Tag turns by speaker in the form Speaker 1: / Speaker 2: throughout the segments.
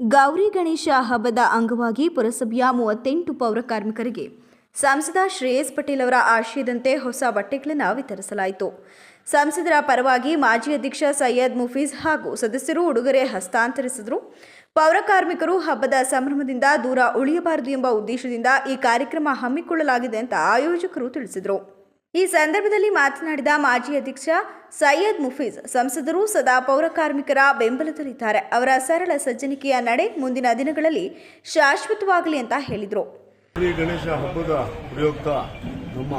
Speaker 1: ಗೌರಿ ಗಣೇಶ ಹಬ್ಬದ ಅಂಗವಾಗಿ ಪುರಸಭೆಯ ಮೂವತ್ತೆಂಟು ಪೌರ ಕಾರ್ಮಿಕರಿಗೆ ಸಂಸದ ಶ್ರೇಯಸ್ ಪಟೇಲ್ ಅವರ ಆಶಯದಂತೆ ಹೊಸ ಬಟ್ಟೆಗಳನ್ನು ವಿತರಿಸಲಾಯಿತು. ಸಂಸದರ ಪರವಾಗಿ ಮಾಜಿ ಅಧ್ಯಕ್ಷ ಸೈಯದ್ ಮುಫೀಜ್ ಹಾಗೂ ಸದಸ್ಯರು ಉಡುಗೊರೆ ಹಸ್ತಾಂತರಿಸಿದರು. ಪೌರ ಕಾರ್ಮಿಕರು ಹಬ್ಬದ ಸಂಭ್ರಮದಿಂದ ದೂರ ಉಳಿಯಬಾರದು ಎಂಬ ಉದ್ದೇಶದಿಂದ ಈ ಕಾರ್ಯಕ್ರಮ ಹಮ್ಮಿಕೊಳ್ಳಲಾಗಿದೆ ಅಂತ ಆಯೋಜಕರು ತಿಳಿಸಿದರು. ಈ ಸಂದರ್ಭದಲ್ಲಿ ಮಾತನಾಡಿದ ಮಾಜಿ ಅಧ್ಯಕ್ಷ ಸೈಯದ್ ಮುಫೀಜ್ ಸಂಸದರು ಸದಾ ಪೌರ ಕಾರ್ಮಿಕರ ಬೆಂಬಲದಲ್ಲಿದ್ದಾರೆ. ಅವರ ಸರಳ ಸಜ್ಜನಿಕೆಯ ನಡೆ ಮುಂದಿನ ದಿನಗಳಲ್ಲಿ ಶಾಶ್ವತವಾಗಲಿ ಅಂತ ಹೇಳಿದರು.
Speaker 2: ಶ್ರೀ ಗಣೇಶ ಹಬ್ಬದ ಪ್ರಯುಕ್ತ ನಮ್ಮ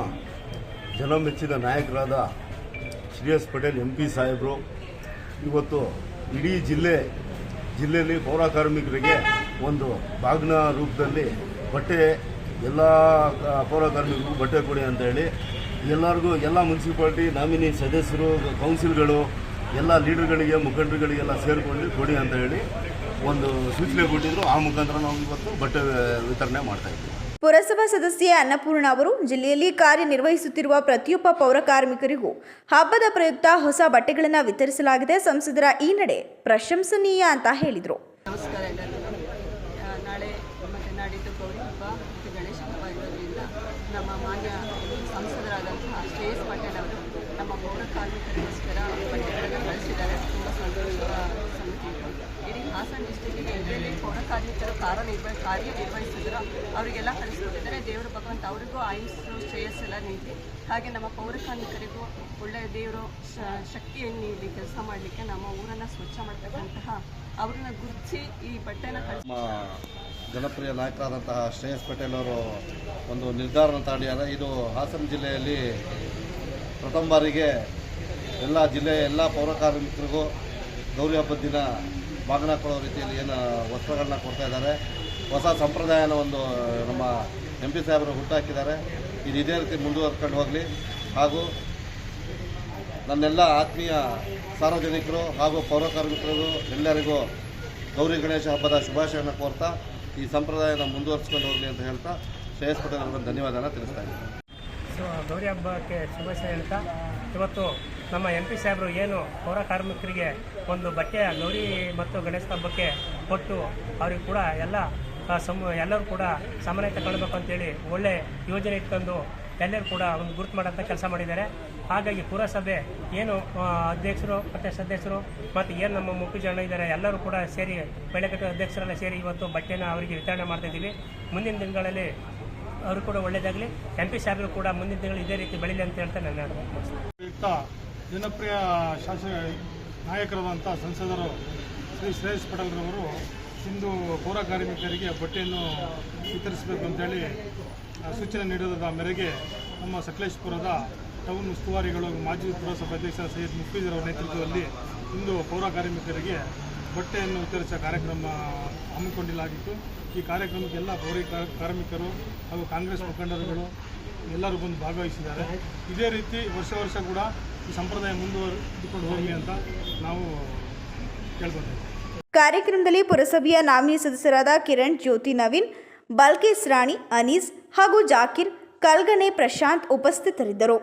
Speaker 2: ಜನಮೆಚ್ಚಿದ ನಾಯಕರಾದ ಶ್ರೇಯಸ್ ಪಟೇಲ್, ಎಂ ಪಿ ಸಾಹೇಬರು, ಇವತ್ತು ಇಡೀ ಜಿಲ್ಲೆ, ಜಿಲ್ಲೆಯಲ್ಲಿ ಪೌರ ಕಾರ್ಮಿಕರಿಗೆ ಒಂದು ಬಾಗ್ನ ರೂಪದಲ್ಲಿ ಬಟ್ಟೆ, ಎಲ್ಲ ಪೌರ ಕಾರ್ಮಿಕರಿಗೂ ಬಟ್ಟೆ ಕೊಡಿ ಅಂತ ಹೇಳಿ ಎಲ್ಲರಿಗೂ ಎಲ್ಲ ಮುನ್ಸಿಪಾಲ್ಟಿ ನಾಮಿನಿ ಸದಸ್ಯರು ಕೌನ್ಸಿಲ್ಗಳು ಎಲ್ಲ ಲೀಡರ್ಗಳಿಗೆ ಮುಖಂಡರುಗಳಿಗೆಲ್ಲ ಸೇರಿಕೊಂಡು ಕೊಡಿ ಅಂತ ಹೇಳಿ ಒಂದು ಸೂಚನೆ ಕೊಟ್ಟಿದ್ರು. ಆ ಮುಖಾಂತರ ನಾವು ಇವತ್ತು ಬಟ್ಟೆ ವಿತರಣೆ ಮಾಡ್ತಾ ಇದ್ದೀವಿ.
Speaker 1: ಪುರಸಭಾ ಸದಸ್ಯೆ ಅನ್ನಪೂರ್ಣ ಅವರು ಜಿಲ್ಲೆಯಲ್ಲಿ ಕಾರ್ಯನಿರ್ವಹಿಸುತ್ತಿರುವ ಪ್ರತಿಯೊಬ್ಬ ಪೌರ ಕಾರ್ಮಿಕರಿಗೂ ಹಬ್ಬದ ಪ್ರಯುಕ್ತ ಹೊಸ ಬಟ್ಟೆಗಳನ್ನು ವಿತರಿಸಲಾಗಿದೆ. ಸಂಸದರ ಈ ನಡೆ ಪ್ರಶಂಸನೀಯ ಅಂತ ಹೇಳಿದರು.
Speaker 3: ನಮಸ್ಕಾರ ಎಲ್ಲರಿಗೂ. ನಾಳೆ ಗಣೇಶ ಹಬ್ಬ ಇರೋದ್ರಿಂದ ನಮ್ಮ ಮಾನ್ಯ ಸಂಸದರಾದಂತಹ ಶ್ರೇಯಸ್ ಪಟೇಲ್ ಅವರು ನಮ್ಮ ಪೌರ ಕಾರ್ಮಿಕರಿಗೋಸ್ಕರ ಬಟ್ಟೆಗಳನ್ನು ಕಳಿಸಿದ್ದಾರೆ. ತುಂಬ ಸಂತೋಷದ ಸಂಗತಿ. ಇಡೀ ಹಾಸನ ಡಿಸ್ಟಿಕ್ಕಿಗೆ ಎಲ್ಲೆಲ್ಲಿ ಪೌರ ಕಾರ್ಮಿಕರು ಕಾರ್ಯನಿರ್ವಹ ಕಾರ್ಯನಿರ್ವಹಿಸಿದ್ರು ಅವರಿಗೆಲ್ಲ ಕಳಿಸ್ಕೊಟ್ಟಿದ್ದಾರೆ. ದೇವರು ಭಗವಂತ ಅವರಿಗೂ ಆಯುಸ್ಸು ಶ್ರೇಯಸ್ಸೆಲ್ಲ ನೀಡಿ. ಹಾಗೆ ನಮ್ಮ ಪೌರ ಕಾರ್ಮಿಕರಿಗೂ ಒಳ್ಳೆಯ ದೇವರು ಶಕ್ತಿಯನ್ನು ನೀಡಿ ಕೆಲಸ ಮಾಡಲಿಕ್ಕೆ ನಮ್ಮ ಊರನ್ನು ಸ್ವಚ್ಛ ಮಾಡ್ತಕ್ಕಂತಹ ಅವ್ರನ್ನ ಗುರುತಿಸಿ ಈ ಬಟ್ಟೆನ
Speaker 4: ಜನಪ್ರಿಯ ನಾಯಕರಾದಂತಹ ಶ್ರೇಯಸ್ ಪಟೇಲ್ ಅವರು ಒಂದು ನಿರ್ಧಾರನ ತಾಡಿದ್ದಾರೆ ಇದು ಹಾಸನ ಜಿಲ್ಲೆಯಲ್ಲಿ ಪ್ರಥಮ ಬಾರಿಗೆ ಎಲ್ಲ ಜಿಲ್ಲೆಯ ಎಲ್ಲ ಪೌರ ಕಾರ್ಮಿಕರಿಗೂ ಗೌರಿ ಹಬ್ಬದ ದಿನ ಬಾಗಿನ ಕೊಡೋ ರೀತಿಯಲ್ಲಿ ಏನು ವಸ್ತ್ರಗಳನ್ನ ಕೊಡ್ತಾ ಇದ್ದಾರೆ. ಹೊಸ ಸಂಪ್ರದಾಯನ ಒಂದು, ನಮ್ಮ ಎಂ ಪಿ ಸಾಹೇಬರು ಹುಟ್ಟಾಕಿದ್ದಾರೆ ಇದು ಇದೇ ರೀತಿ ಮುಂದುವರ್ಕೊಂಡು ಹೋಗಲಿ. ಹಾಗೂ ನನ್ನೆಲ್ಲ ಆತ್ಮೀಯ ಸಾರ್ವಜನಿಕರು ಹಾಗೂ ಪೌರ ಕಾರ್ಮಿಕರಿಗೂ ಎಲ್ಲರಿಗೂ ಗೌರಿ ಗಣೇಶ ಹಬ್ಬದ ಶುಭಾಶಯನ ಕೋರ್ತಾ ಈ ಸಂಪ್ರದಾಯನ ಮುಂದುವರಿಸ್ಕೊಂಡು ಹೋಗಲಿ ಅಂತ ಹೇಳ್ತಾ ಶ್ರೇಯಸ್ ಪಟೇಲ್ ಅವರನ್ನು ಧನ್ಯವಾದನ ತಿಳಿಸ್ತಾ ಇದ್ದೀನಿ.
Speaker 5: ಸೊ, ಗೌರಿ ಹಬ್ಬಕ್ಕೆ ಶುಭಾಶಯ ಹೇಳ್ತಾ, ಇವತ್ತು ನಮ್ಮ ಎಂ ಪಿ ಸಾಹೇಬರು ಏನು ಪೌರ ಕಾರ್ಮಿಕರಿಗೆ ಒಂದು ಬಟ್ಟೆಯ ಗೌರಿ ಮತ್ತು ಗಣೇಶ ಹಬ್ಬಕ್ಕೆ ಕೊಟ್ಟು ಅವ್ರಿಗೆ ಕೂಡ ಎಲ್ಲ ಸಮ, ಎಲ್ಲರೂ ಕೂಡ ಸಮಾನತೆ ತಗೊಳ್ಬೇಕು ಅಂತೇಳಿ ಒಳ್ಳೆ ಯೋಜನೆ ಇಟ್ಕೊಂಡು ಎಲ್ಲರೂ ಕೂಡ ಒಂದು ಗುರುತು ಮಾಡೋಂಥ ಕೆಲಸ ಮಾಡಿದ್ದಾರೆ. ಹಾಗಾಗಿ ಪುರಸಭೆ ಏನು ಅಧ್ಯಕ್ಷರು ಮತ್ತು ಸದಸ್ಯರು ಮತ್ತು ಏನು ನಮ್ಮ ಮುಖ್ಯ ಜನ ಇದ್ದಾರೆ ಎಲ್ಲರೂ ಕೂಡ ಸೇರಿ ಬೆಳಕಟ್ಟು ಅಧ್ಯಕ್ಷರೆಲ್ಲ ಸೇರಿ ಇವತ್ತು ಬಟ್ಟೆನ ಅವರಿಗೆ ವಿತರಣೆ ಮಾಡ್ತಾ ಇದ್ದೀವಿ. ಮುಂದಿನ ದಿನಗಳಲ್ಲಿ ಅವರು ಕೂಡ ಒಳ್ಳೆಯದಾಗಲಿ ಎಂ ಪಿ ಸಾಹೇಬರು ಕೂಡ ಮುಂದಿನ ತಿಂಗಳು ಇದೇ ರೀತಿ ಬೆಳೀಲಿ ಅಂತ ಹೇಳ್ತಾ ನನ್ನ
Speaker 6: ಜನಪ್ರಿಯ ಶಾಸಕ ನಾಯಕರಾದಂಥ ಸಂಸದರು ಶ್ರೀ ಶ್ರೇಯಸ್ ಪಟೇಲ್ರವರು ಇಂದು ಪೌರ ಕಾರ್ಮಿಕರಿಗೆ ಬಟ್ಟೆಯನ್ನು ವಿತರಿಸಬೇಕು ಅಂತೇಳಿ ಸೂಚನೆ ನೀಡಿದ ಮೇರೆಗೆ ನಮ್ಮ ಸಕಲೇಶ್ಪುರದ ಟೌನ್ ಉಸ್ತುವಾರಿಗಳು ಮಾಜಿ ಪುರಸಭಾ ಅಧ್ಯಕ್ಷ ಸೈಯದ್ ಮುಫೀಜರ್ ನೇತೃತ್ವದಲ್ಲಿ ಇಂದು ಪೌರ ಕಾರ್ಮಿಕರಿಗೆ ಬಟ್ಟೆಯನ್ನು ವಿತರಿಸುವ ಕಾರ್ಯಕ್ರಮ ಹಮ್ಮಿಕೊಂಡಿಲಾಗಿತ್ತು. ಈ ಕಾರ್ಯಕ್ರಮಕ್ಕೆ ಎಲ್ಲ ಪೌರ ಕಾರ್ಮಿಕರು ಹಾಗೂ ಕಾಂಗ್ರೆಸ್ ಮುಖಂಡರುಗಳು ಎಲ್ಲರೂ ಬಂದು ಭಾಗವಹಿಸಿದ್ದಾರೆ. ಇದೇ ರೀತಿ ವರ್ಷ ವರ್ಷ ಕೂಡ ಈ ಸಂಪ್ರದಾಯ ಮುಂದುವರೆದುಕೊಂಡು ಹೋಗಲಿ ಅಂತ ನಾವು ಕೇಳ್ಕೊತೇವೆ
Speaker 1: ಕಾರ್ಯಕ್ರಮದಲ್ಲಿ ಪುರಸಭೆಯ ನಾಮಿನಿ ಸದಸ್ಯರಾದ ಕಿರಣ್, ಜ್ಯೋತಿ, ನವೀನ್, ಬಲ್ಕೇಶ್ ರಾಣಿ, ಅನೀಸ್ ಹಾಗೂ ಜಾಕಿರ್, ಕಲ್ಗನೆ ಪ್ರಶಾಂತ್ ಉಪಸ್ಥಿತರಿದ್ದರು.